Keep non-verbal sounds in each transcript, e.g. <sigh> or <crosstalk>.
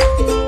Dzień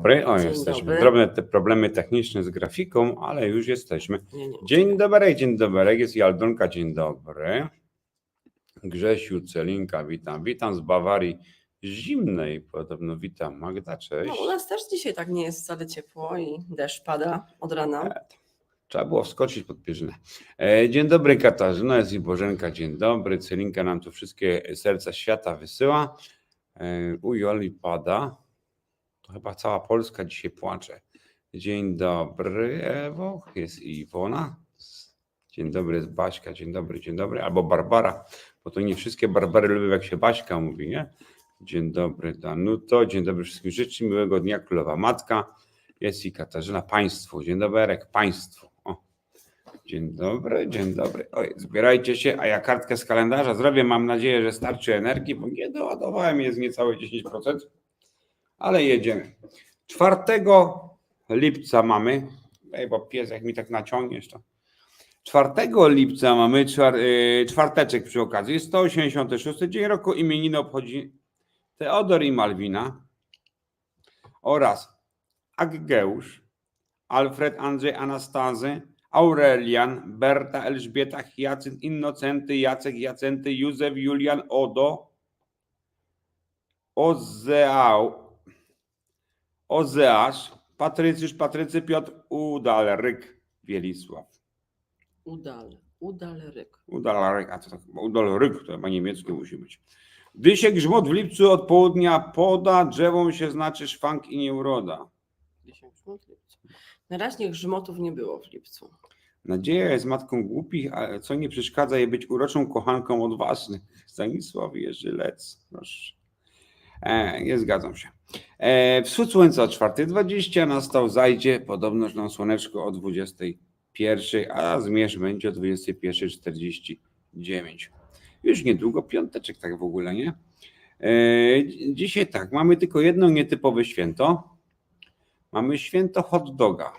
dobry. O, Dzień jesteśmy. dobry. Drobne te problemy techniczne z grafiką, ale już jesteśmy. Nie, nie. Dzień dobry, dzień dobry. Jest Jaldonka, dzień dobry. Grzesiu, Celinka, witam. Witam z Bawarii zimnej. Podobno witam. Magda, cześć. No, u nas też dzisiaj tak nie jest wcale ciepło i deszcz pada od rana. Trzeba było wskoczyć pod pierzynę. E, Dzień dobry Katarzyna, jest i Bożenka, dzień dobry. Celinka nam tu wszystkie serca świata wysyła. E, U Joli pada. Chyba cała Polska dzisiaj płacze. Dzień dobry Ewo, jest Iwona. Dzień dobry, jest Baśka, dzień dobry, dzień dobry. Albo Barbara, bo to nie wszystkie Barbary lubią jak się Baśka mówi, nie? Dzień dobry Danuto, dzień dobry wszystkim życzę miłego dnia Królowa Matka. Jest i Katarzyna, Państwu. Dzień dobry, Erek, Państwu. O. Dzień dobry, dzień dobry. Oj, zbierajcie się, a ja kartkę z kalendarza zrobię. Mam nadzieję, że starczy energii, bo nie doładowałem, jest niecałe 10%, ale jedziemy. 4 lipca mamy, ej, bo pies jak mi tak naciągniesz to. 4 lipca mamy czwar, yy, czwarteczek przy okazji, jest 186 dzień roku, imieniny obchodzi Teodor i Malwina oraz Aggeusz, Alfred, Andrzej, Anastazy, Aurelian, Berta, Elżbieta, Hyacynt, Innocenty, Jacek, Jacenty, Józef, Julian, Odo, Ozeał, Ozeasz, Patrycjusz, Patrycy, Piotr, Udalryk, Wielisław. Udal, udalryk. Udalryk, a co tak, Udalryk, to chyba niemieckie musi być. Gdy się grzmot w lipcu od południa poda, drzewom się znaczy szwank i nieuroda. Grzmot w lipcu. Na razie grzmotów nie było w lipcu. Nadzieja jest matką głupich, ale co nie przeszkadza jej być uroczą kochanką odważnych. Stanisław Jerzylec. Proszę. E, nie zgadzam się. E, wschód słońca o 4.20 nastał zajdzie, podobno nam słoneczko o 21.00, a zmierzch będzie o 21.49. Już niedługo piąteczek tak w ogóle, nie? E, dzisiaj tak, mamy tylko jedno nietypowe święto. Mamy święto hot doga.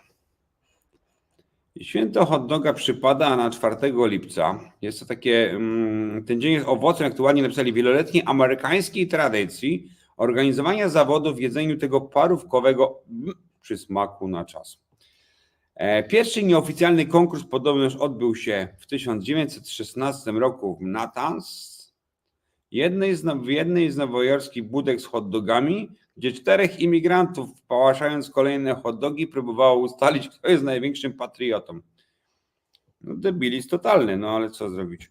Święto hot doga przypada na 4 lipca. Jest to takie, mm, ten dzień jest owocem, aktualnie napisali, wieloletniej amerykańskiej tradycji organizowania zawodów w jedzeniu tego parówkowego przysmaku na czas. E, Pierwszy nieoficjalny konkurs podobno już odbył się w 1916 roku w Natanz, jednej z, w jednej z nowojorskich budek z hot dogami, gdzie czterech imigrantów, pałaszając kolejne hot dogi, próbowało ustalić, kto jest największym patriotą. No debilizm totalny, no ale co zrobić.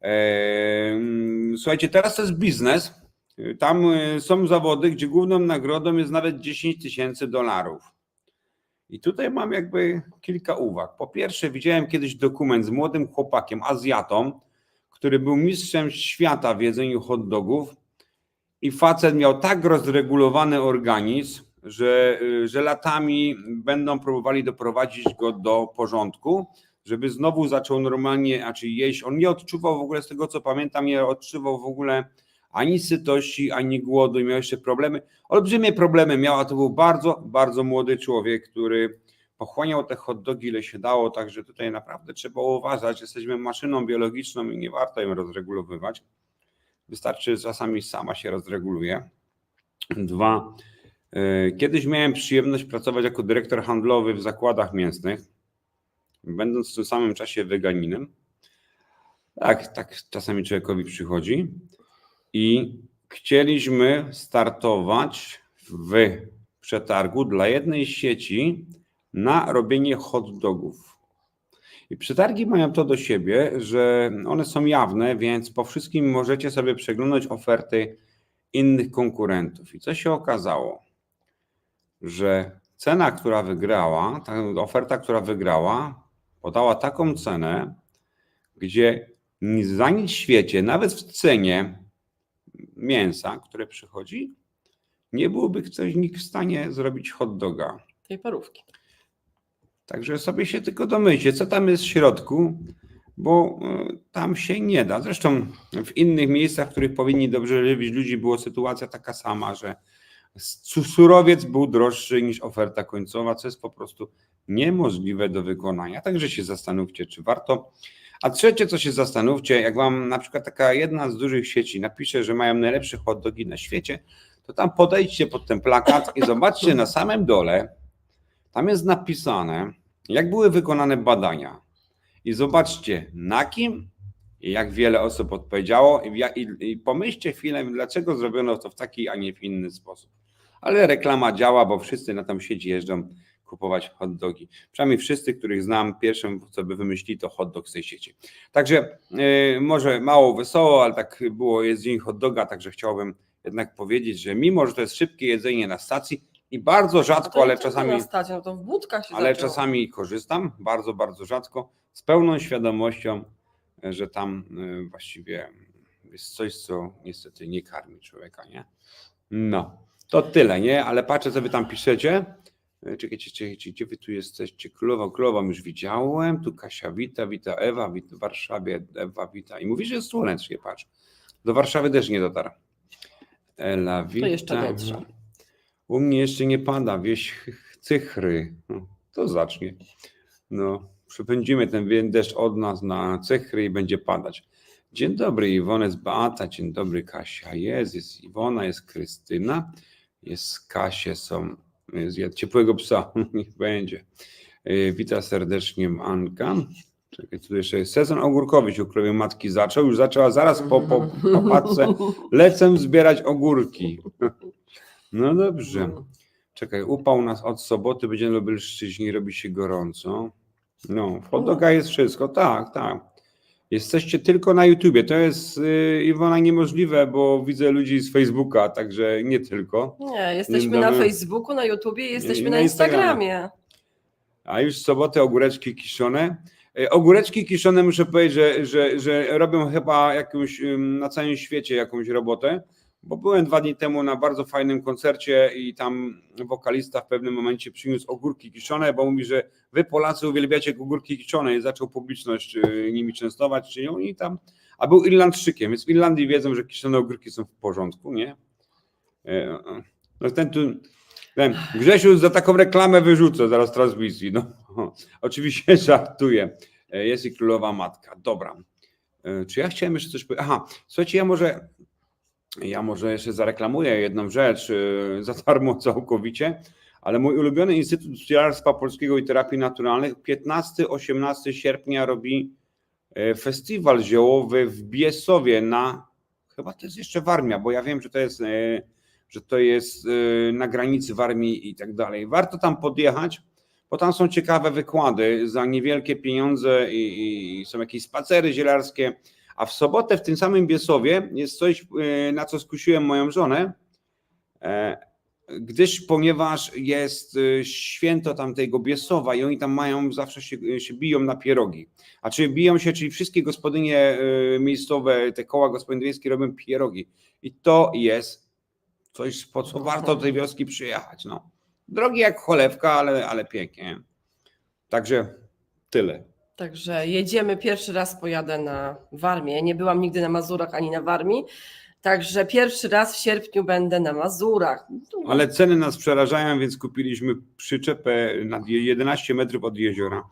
Eee, słuchajcie, teraz to jest biznes. Tam e, są zawody, gdzie główną nagrodą jest nawet 10 tysięcy dolarów. I tutaj mam jakby kilka uwag. Po pierwsze, widziałem kiedyś dokument z młodym chłopakiem, Azjatą, który był mistrzem świata w jedzeniu hot dogów i facet miał tak rozregulowany organizm, że, y, że latami będą próbowali doprowadzić go do porządku, żeby znowu zaczął normalnie, znaczy jeść. On nie odczuwał w ogóle, z tego co pamiętam, nie odczuwał w ogóle ani sytości, ani głodu i miał jeszcze problemy. Olbrzymie problemy miał, a to był bardzo, bardzo młody człowiek, który pochłaniał te hot dogi ile się dało, także tutaj naprawdę trzeba uważać. Jesteśmy maszyną biologiczną i nie warto ją rozregulowywać. Wystarczy, czasami sama się rozreguluje. Dwa, y, kiedyś miałem przyjemność pracować jako dyrektor handlowy w zakładach mięsnych, będąc w tym samym czasie weganinem. Tak, tak czasami człowiekowi przychodzi. I chcieliśmy startować w przetargu dla jednej sieci na robienie hot dogów. I przetargi mają to do siebie, że one są jawne, więc po wszystkim możecie sobie przeglądać oferty innych konkurentów. I co się okazało? Że cena, która wygrała, ta oferta, która wygrała, podała taką cenę, gdzie za nic w świecie, nawet w cenie mięsa, które przychodzi, nie byłby ktoś nikt w stanie zrobić hot doga. Tej parówki. Także sobie się tylko domyślcie, co tam jest w środku, bo y, tam się nie da. Zresztą w innych miejscach, w których powinni dobrze żywić ludzi, była sytuacja taka sama, że su- surowiec był droższy niż oferta końcowa, co jest po prostu niemożliwe do wykonania. Także się zastanówcie, czy warto. A trzecie, co się zastanówcie, jak wam na przykład taka jedna z dużych sieci napisze, że mają najlepsze hot dogi na świecie, to tam podejdźcie pod ten plakat i zobaczcie na samym dole, tam jest napisane, jak były wykonane badania. I zobaczcie, na kim i jak wiele osób odpowiedziało, i, i, i pomyślcie chwilę, dlaczego zrobiono to w taki, a nie w inny sposób. Ale reklama działa, bo wszyscy na tam sieci jeżdżą kupować hot dogi. Przynajmniej wszyscy, których znam, pierwszym, co by wymyślili, to hot dog z tej sieci. Także yy, może mało wesoło, ale tak było, jest dzień hot doga, także chciałbym jednak powiedzieć, że mimo, że to jest szybkie jedzenie na stacji i bardzo rzadko, ale czasami no to w budkach się ale zaczęło. czasami korzystam, bardzo, bardzo rzadko, z pełną świadomością, że tam y, właściwie jest coś, co niestety nie karmi człowieka, nie? No, to tyle, nie? Ale patrzę, co wy tam piszecie. Y, Czekajcie, czekajcie, gdzie wy tu jesteście? Królowa, królową już widziałem, tu Kasia wita, wita Ewa, wita w Warszawie, Ewa wita i mówi, że jest słonecznie, patrz. Do Warszawy też nie dotarł. Ela wita. To jeszcze dotrze. U mnie jeszcze nie pada wieś ch- cychry. No, to zacznie. No, przepędzimy ten deszcz od nas na cychry i będzie padać. Dzień dobry, Iwona, jest Beata, dzień dobry, Kasia jest, jest Iwona, jest Krystyna, jest Kasie, są, jad ciepłego psa, <laughs> niech będzie. Yy, Witam serdecznie Anka. Czekaj, tu jeszcze jest sezon ogórkowy się u matki zaczął, już zaczęła zaraz po, po, po patce, zbierać ogórki. <laughs> No dobrze. Czekaj, upał nas od soboty, będzie na Lubelszczyźnie, robi się gorąco. No, w hot doga jest wszystko, tak, tak. Jesteście tylko na YouTubie, to jest yy, Iwona niemożliwe, bo widzę ludzi z Facebooka, także nie tylko. Nie, jesteśmy na. Facebooku, na YouTubie, jesteśmy I na na Instagramie. Instagramie. A już w sobotę ogóreczki kiszone. E, Ogóreczki kiszone muszę powiedzieć, że, że, że robią chyba jakąś ym, na całym świecie jakąś robotę, bo byłem dwa dni temu na bardzo fajnym koncercie i tam wokalista w pewnym momencie przyniósł ogórki kiszone, bo mówi, że wy Polacy uwielbiacie ogórki kiszone i zaczął publiczność y, nimi częstować, czyli oni tam, a był Irlandczykiem, więc w Irlandii wiedzą, że kiszone ogórki są w porządku, nie? E, No ten tu, ten Grzesiu za taką reklamę wyrzucę zaraz transmisji, no. <laughs> Oczywiście żartuję. E, Jest i królowa matka. Dobra. E, Czy ja chciałem jeszcze coś powiedzieć? Aha, słuchajcie, ja może, ja może jeszcze zareklamuję jedną rzecz e, za darmo <laughs> całkowicie, ale mój ulubiony Instytut Pszczelarstwa Polskiego i Terapii Naturalnych 15-18 sierpnia robi e, festiwal ziołowy w Biesowie na, chyba to jest jeszcze Warmia, bo ja wiem, że to jest, e, że to jest e, na granicy Warmii i tak dalej. Warto tam podjechać, bo tam są ciekawe wykłady za niewielkie pieniądze i, i są jakieś spacery zielarskie. A w sobotę w tym samym Biesowie jest coś, e, na co skusiłem moją żonę, e, gdyż ponieważ jest e, święto tamtego Biesowa i oni tam mają, zawsze się, się biją na pierogi. A czy biją się, czyli wszystkie gospodynie miejscowe, te koła gospodyń wiejskie robią pierogi. I to jest coś, po co warto do tej wioski przyjechać. No. Drogi jak cholewka, ale, ale pięknie. Także tyle. Także jedziemy, pierwszy raz pojadę na Warmię. Nie byłam nigdy na Mazurach ani na Warmii. Także pierwszy raz w sierpniu będę na Mazurach. Ale ceny nas przerażają, więc kupiliśmy przyczepę na je- 11 metrów od jeziora.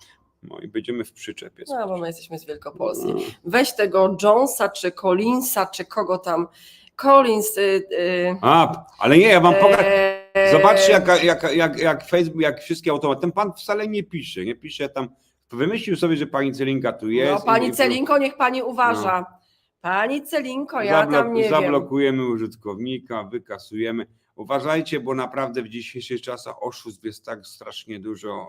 No i będziemy w przyczepie. No, bo my jesteśmy z Wielkopolski. No. Weź tego Jonesa, czy Collinsa, czy kogo tam. Collins. Y, y, A, ale nie, ja wam pokażę. e, Zobaczcie, jak, jak, jak, jak Facebook, jak wszystkie automaty. Ten pan wcale nie pisze, nie pisze tam. Wymyślił sobie, że pani Celinka tu jest. No, pani i- Celinko, niech pani uważa. Pani Celinko, ja tam nie wiem. Zablokujemy użytkownika, wykasujemy. Uważajcie, bo naprawdę w dzisiejszych czasach oszustw jest tak strasznie dużo.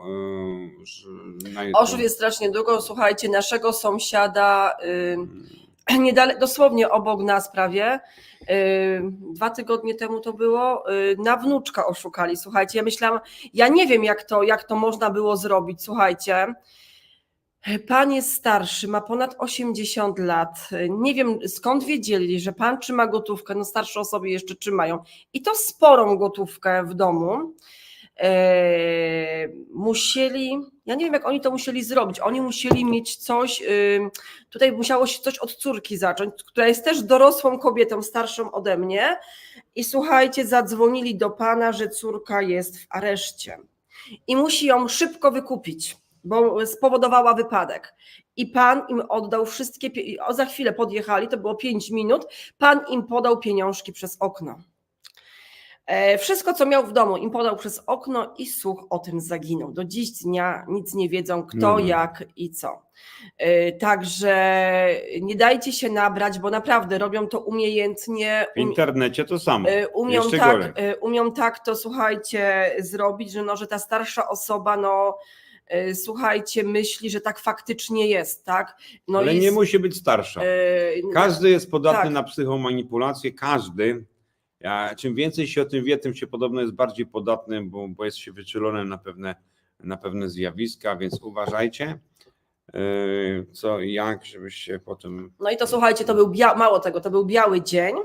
yy, że na YouTube. Oszów jest strasznie długo. Słuchajcie, naszego sąsiada, <clears throat> y, niedale, dosłownie obok nas prawie, y, dwa tygodnie temu to było, y, na wnuczka oszukali. Słuchajcie, ja myślałam, ja nie wiem jak to, jak to można było zrobić. Słuchajcie, pan jest starszy, ma ponad 80 lat. Nie wiem skąd wiedzieli, że pan trzyma gotówkę, no starsze osoby jeszcze trzymają. I to sporą gotówkę w domu. E, musieli, ja nie wiem jak oni to musieli zrobić, oni musieli mieć coś, ym, tutaj musiało się coś od córki zacząć, która jest też dorosłą kobietą, starszą ode mnie. I słuchajcie, zadzwonili do pana, że córka jest w areszcie. I musi ją szybko wykupić, bo spowodowała wypadek. I pan im oddał wszystkie, o za chwilę podjechali, to było 5 minut, pan im podał pieniążki przez okno. E, Wszystko, co miał w domu, im podał przez okno i słuch o tym zaginął. Do dziś dnia nic nie wiedzą, kto, No. jak i co. E, Także nie dajcie się nabrać, bo naprawdę robią to umiejętnie. W internecie to samo. E, Umią Jeszcze tak, gorzej. umią tak to, słuchajcie, zrobić, że, no, że ta starsza osoba, no, słuchajcie, myśli, że tak faktycznie jest, tak? No Ale i nie musi być starsza. e, Każdy jest podatny tak. na psychomanipulację, każdy. Ja, czym więcej się o tym wie, tym się podobno jest bardziej podatny, bo, bo jest się wyczulonym na pewne, na pewne zjawiska, więc uważajcie, yy, co i jak, żebyście potem, No i to słuchajcie, to był bia- mało tego, to był biały dzień.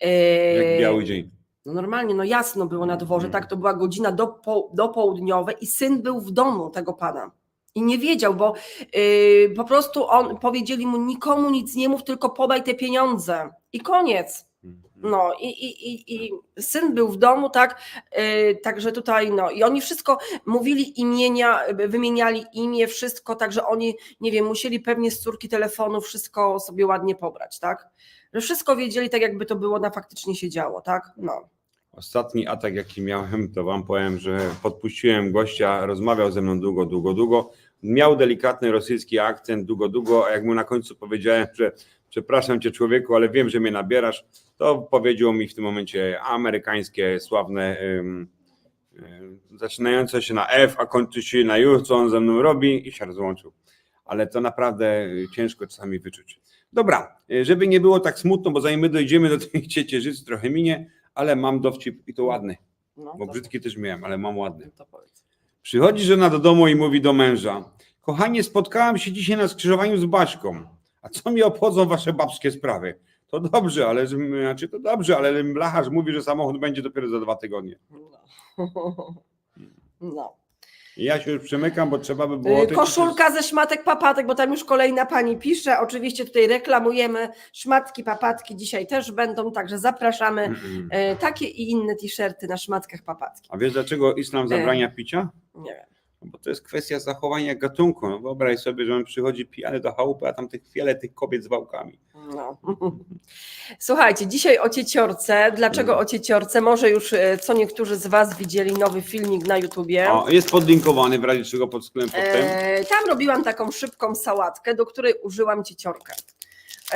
E, jak biały dzień. No normalnie, no jasno było na dworze, Mhm. tak, to była godzina do, po, do południowe i syn był w domu tego pana. I nie wiedział, bo yy, po prostu on powiedzieli mu nikomu nic nie mów, tylko podaj te pieniądze. I koniec. Mhm. No i, i, i, i syn był w domu, tak, yy, także tutaj, no i oni wszystko mówili imienia, wymieniali imię, wszystko, także oni, nie wiem, musieli pewnie z córki telefonu wszystko sobie ładnie pobrać, tak, że wszystko wiedzieli tak, jakby to było na faktycznie się działo, tak, no. Ostatni atak, jaki miałem, to wam powiem, że podpuściłem gościa, rozmawiał ze mną długo, długo, długo. Miał delikatny rosyjski akcent, długo, długo, a jak mu na końcu powiedziałem, że przepraszam cię człowieku, ale wiem, że mnie nabierasz, to powiedział mi w tym momencie amerykańskie, sławne, zaczynające się na F, a kończy się na U, co on ze mną robi i się rozłączył. Ale to naprawdę ciężko czasami wyczuć. Dobra, y, żeby nie było tak smutno, bo zanim my dojdziemy do tej <laughs> ciecierzycy, trochę minie, ale mam dowcip i to ładny, no bo to- brzydki też miałem, ale mam ładny. to powiedz. Przychodzi żona do domu i mówi do męża: Kochanie, spotkałam się dzisiaj na skrzyżowaniu z Baśką. A co mi obchodzą wasze babskie sprawy? To dobrze, ale znaczy to dobrze, ale blacharz mówi, że samochód będzie dopiero za dwa tygodnie. No. <laughs> no. Ja się już przemykam, bo trzeba by było. Y, Koszulka ze szmatek papatek, bo tam już kolejna pani pisze. Oczywiście tutaj reklamujemy szmatki, papatki dzisiaj też będą, także zapraszamy. Mm-mm. Y, Takie i inne t-shirty na szmatkach papatki. A wiesz dlaczego islam zabrania picia? Nie wiem. No Bo to jest kwestia zachowania gatunku. No wyobraź sobie, że on przychodzi pijany do chałupy, a tam tych wiele tych kobiet z wałkami. No. Słuchajcie, dzisiaj o cieciorce. Dlaczego o cieciorce? Może już e, co niektórzy z Was widzieli nowy filmik na YouTubie. O, jest podlinkowany w razie czego pod sklepem. E, tam robiłam taką szybką sałatkę, do której użyłam cieciorkę.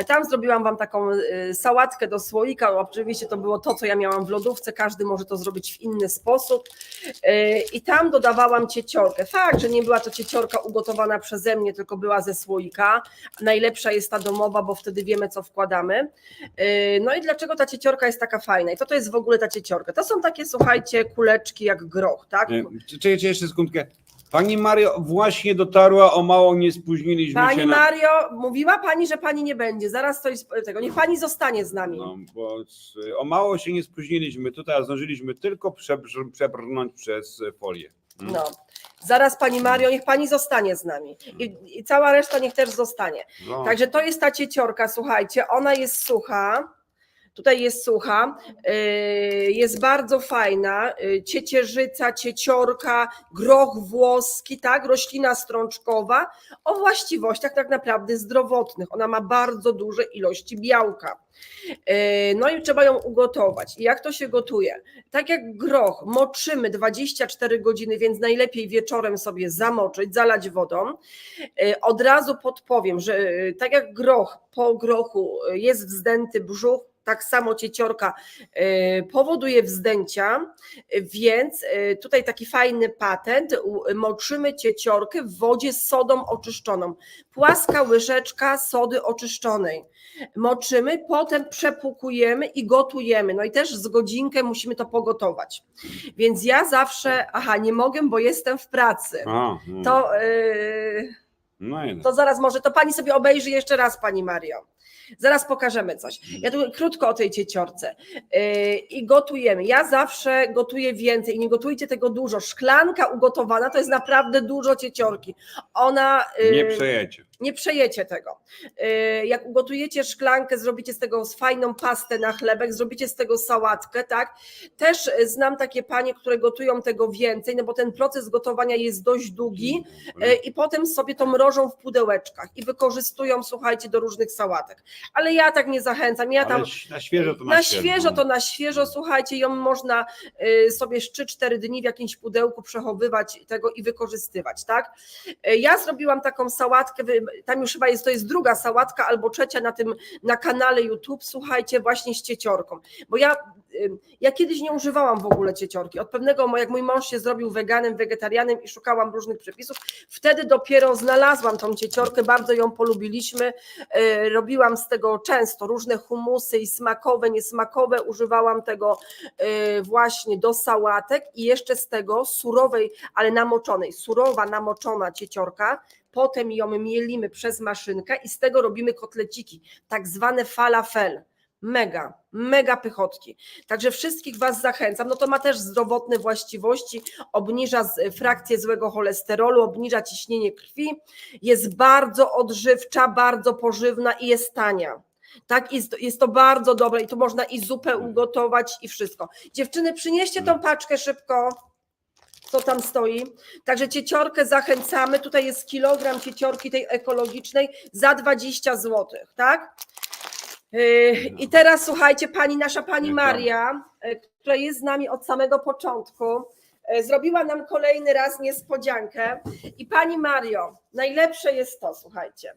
Tam zrobiłam Wam taką e, sałatkę do słoika. Oczywiście to było to, co ja miałam w lodówce. Każdy może to zrobić w inny sposób. E, I tam dodawałam cieciorkę. Fakt, że nie była to cieciorka ugotowana przeze mnie, tylko była ze słoika. Najlepsza jest ta domowa, bo wtedy wiemy, co wkładamy. E, No i dlaczego ta cieciorka jest taka fajna? I co to jest w ogóle ta cieciorka? To są takie, słuchajcie, kuleczki jak groch, tak? E, Czekaj, czekaj jeszcze sekundkę. Pani Mario właśnie dotarła, o mało nie spóźniliśmy Pani się na... Mario, mówiła pani, że pani nie będzie. Zaraz coś tego. Niech pani zostanie z nami. No, bo z- o mało się nie spóźniliśmy tutaj, a zdążyliśmy tylko przebrz- przebrnąć przez folię. Mm. No. Zaraz pani Mario, niech pani zostanie z nami. I, I cała reszta niech też zostanie. No. Także to jest ta cieciorka, słuchajcie, ona jest sucha. Tutaj jest sucha, yy, jest bardzo fajna, yy, ciecierzyca, cieciorka, groch włoski, tak, roślina strączkowa o właściwościach tak naprawdę zdrowotnych. Ona ma bardzo duże ilości białka. Yy, No i trzeba ją ugotować. I jak to się gotuje? Tak jak groch moczymy 24 godziny, więc najlepiej wieczorem sobie zamoczyć, zalać wodą. Y, Od razu podpowiem, że y, tak jak groch po grochu y, jest wzdęty brzuch, tak samo cieciorka y, powoduje wzdęcia, więc y, tutaj taki fajny patent, moczymy cieciorkę w wodzie z sodą oczyszczoną. Płaska łyżeczka sody oczyszczonej. Moczymy, potem przepłukujemy i gotujemy. No i też z godzinkę musimy to pogotować. Więc ja zawsze, aha, nie mogę, bo jestem w pracy. A, no. To, y, no to zaraz może, to pani sobie obejrzy jeszcze raz, pani Mario. Zaraz pokażemy coś. Ja tu krótko o tej cieciorce. Yy, I gotujemy. Ja zawsze gotuję więcej. Nie gotujcie tego dużo. Szklanka ugotowana to jest naprawdę dużo cieciorki. Ona. yy, nie przejecie. Nie przejecie tego. Yy, Jak ugotujecie szklankę, zrobicie z tego fajną pastę na chlebek, zrobicie z tego sałatkę, tak? Też y, znam takie panie, które gotują tego więcej, no bo ten proces gotowania jest dość długi yy, i potem sobie to mrożą w pudełeczkach i wykorzystują, słuchajcie, do różnych sałatek. Ale ja tak nie zachęcam. Ja tam na świeżo to na, na świeżo to na świeżo, słuchajcie, ją można y, sobie 3-4 dni w jakimś pudełku przechowywać tego i wykorzystywać, tak? Y, Ja zrobiłam taką sałatkę, tam już chyba jest, to jest druga sałatka albo trzecia na tym, na kanale YouTube, słuchajcie, właśnie z cieciorką, bo ja, ja kiedyś nie używałam w ogóle cieciorki, od pewnego, jak mój mąż się zrobił weganem, wegetarianem i szukałam różnych przepisów, wtedy dopiero znalazłam tą cieciorkę, bardzo ją polubiliśmy, y, robiłam z tego często różne humusy i smakowe, niesmakowe, używałam tego y, właśnie do sałatek i jeszcze z tego surowej, ale namoczonej, surowa, namoczona cieciorka, potem ją mielimy przez maszynkę i z tego robimy kotleciki, tak zwane falafel. Mega, mega pychotki. Także wszystkich Was zachęcam. No to ma też zdrowotne właściwości, obniża frakcję złego cholesterolu, obniża ciśnienie krwi, jest bardzo odżywcza, bardzo pożywna i jest tania. Tak, jest, jest to bardzo dobre i tu można i zupę ugotować i wszystko. Dziewczyny, przynieście tą paczkę szybko, co tam stoi. Także cieciorkę zachęcamy. Tutaj jest kilogram cieciorki tej ekologicznej za 20 zł, tak? Yy, I teraz słuchajcie, pani, nasza pani? Maria, yy, która jest z nami od samego początku, yy, zrobiła nam kolejny raz niespodziankę. I pani Mario, najlepsze jest to, słuchajcie.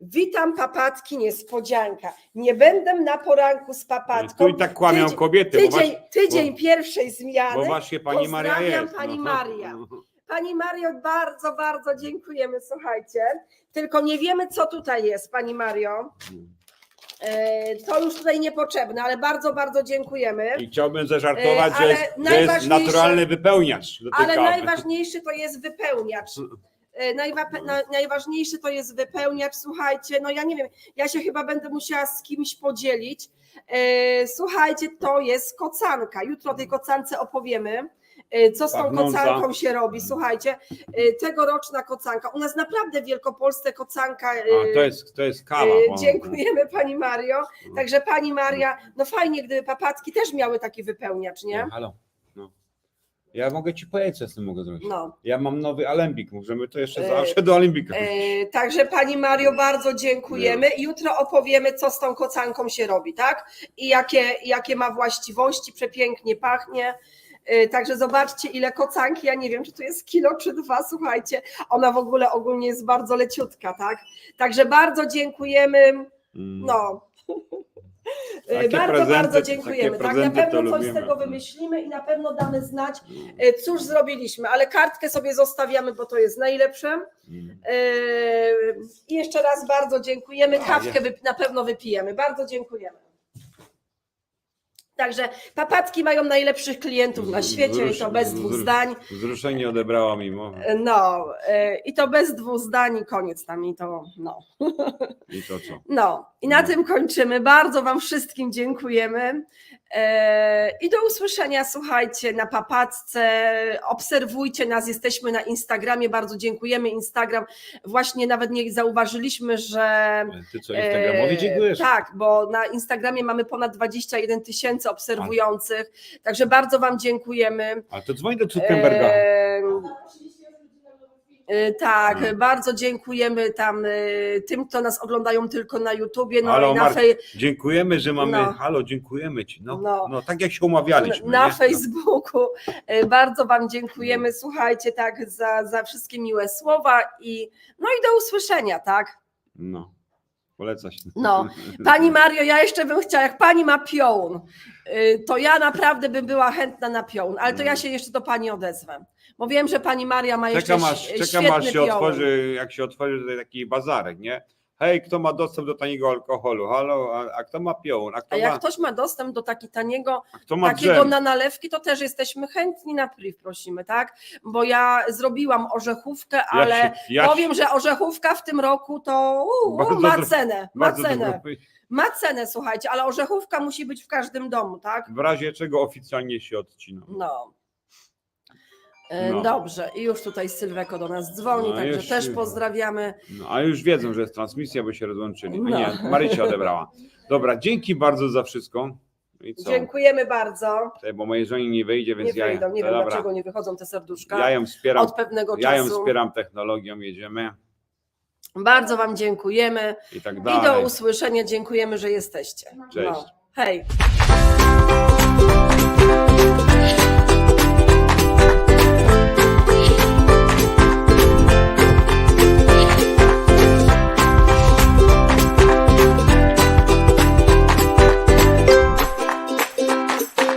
Witam papatki, niespodzianka. Nie będę na poranku z papatką. Tu i tak kłamią Tydzień- kobiety, bo, Tydzień, właśnie, tydzień bo- pierwszej zmiany. bo właśnie pani Maria jest. pani no. Maria. <laughs> Pani Mario, bardzo, bardzo dziękujemy, słuchajcie. Tylko nie wiemy, co tutaj jest, Pani Mario. E, To już tutaj niepotrzebne, ale bardzo, bardzo dziękujemy. I chciałbym zażartować, E, że, ale jest, że jest najważniejsze- naturalny wypełniacz Ale kawy. najważniejszy to jest wypełniacz. E, Najwa- na- najważniejszy to jest wypełniacz. Słuchajcie, no ja nie wiem, ja się chyba będę musiała z kimś podzielić. Słuchajcie, to jest kocanka. Jutro o tej kocance opowiemy. E, Co z tą kocanką się robi? Słuchajcie, e, tegoroczna kocanka. U nas naprawdę w Wielkopolsce kocanka. e, A, to jest, to jest kawa. Dziękujemy Pani Mario. Także Pani Maria, no fajnie, gdyby papatki też miały taki wypełniacz, nie? Halo. No. Ja mogę ci powiedzieć, co z tym mogę zrobić. No. Ja mam nowy alembik, możemy to jeszcze zawsze do alembika. E, także Pani Mario, bardzo dziękujemy. Jutro opowiemy, co z tą kocanką się robi, tak? I jakie, jakie ma właściwości, przepięknie pachnie. E, Także zobaczcie, ile kocanki. Ja nie wiem, czy to jest kilo, czy dwa. Słuchajcie, ona w ogóle ogólnie jest bardzo leciutka, tak? Także bardzo dziękujemy. Mm. No. <laughs> Takie bardzo, prezenty- bardzo dziękujemy. Tak, na pewno coś z lubimy. tego wymyślimy i na pewno damy znać, e, cóż zrobiliśmy, ale kartkę sobie zostawiamy, bo to jest najlepsze. Mm. Yy, I jeszcze raz bardzo dziękujemy. Kawkę na pewno wypijemy. Bardzo dziękujemy. Także papatki mają najlepszych klientów na świecie i to bez dwóch Wzrusz- zdań. Wzruszenie odebrała mi mowę. No yy, i to bez dwóch zdań i koniec tam i to no. I to co? No i na tym kończymy. Bardzo Wam wszystkim dziękujemy. E, I do usłyszenia, słuchajcie, na papatce. Obserwujcie nas, jesteśmy na Instagramie. Bardzo dziękujemy. Instagram, właśnie nawet nie zauważyliśmy, że. Ty co, Instagramowi e, dziękujesz? Tak, bo na Instagramie mamy ponad 21 tysięcy obserwujących. Także bardzo Wam dziękujemy. A to dzwoń do Zuckerberga. E, e, Tak, No. bardzo dziękujemy tam e, tym, kto nas oglądają tylko na YouTubie, no Halo, i na, Mark, fej, Dziękujemy, że mamy. No. Halo, dziękujemy ci. No, No. no. tak jak się umawialiśmy. na nie? No. Facebooku. E, Bardzo Wam dziękujemy, słuchajcie, tak, za, za wszystkie miłe słowa i no i do usłyszenia, tak? No. Poleca się. No, <laughs> Pani Mario, ja jeszcze bym chciała, jak pani ma piołun, to ja naprawdę bym była chętna na piołun, ale to ja się jeszcze do pani odezwę. Bo wiem, że pani Maria ma jeszcze Czekam aż, ś- czekam świetny aż się piołun. otworzy, jak się otworzy tutaj taki bazarek, nie? Hej, kto ma dostęp do taniego alkoholu? Halo, a, a kto ma piołun? A kto A jak ma, ktoś ma dostęp do taki taniego, takiego na nalewki, to też jesteśmy chętni na priv, prosimy, tak? Bo ja zrobiłam orzechówkę, Ja ale się- ja powiem, że orzechówka w tym roku to u, u, ma cenę, ma cenę, ma cenę, słuchajcie, ale orzechówka musi być w każdym domu, tak? W razie czego oficjalnie się odcina. No. E, No. Dobrze, i już tutaj Sylweko do nas dzwoni, No, także już- też pozdrawiamy. No, a już wiedzą, że jest transmisja, bo się rozłączyli. No. Nie, Marysia odebrała. Dobra, dzięki bardzo za wszystko. Dziękujemy bardzo. Tutaj, Bo mojej żonie nie wyjdzie, Nie więc ja, wyjdą, nie wiem dobra. dlaczego nie wychodzą te serduszka ja ją wspieram. od pewnego Ja ją czasu. wspieram technologią, jedziemy Bardzo Wam dziękujemy i tak i do usłyszenia. Dziękujemy, że jesteście. Cześć. No. Hej.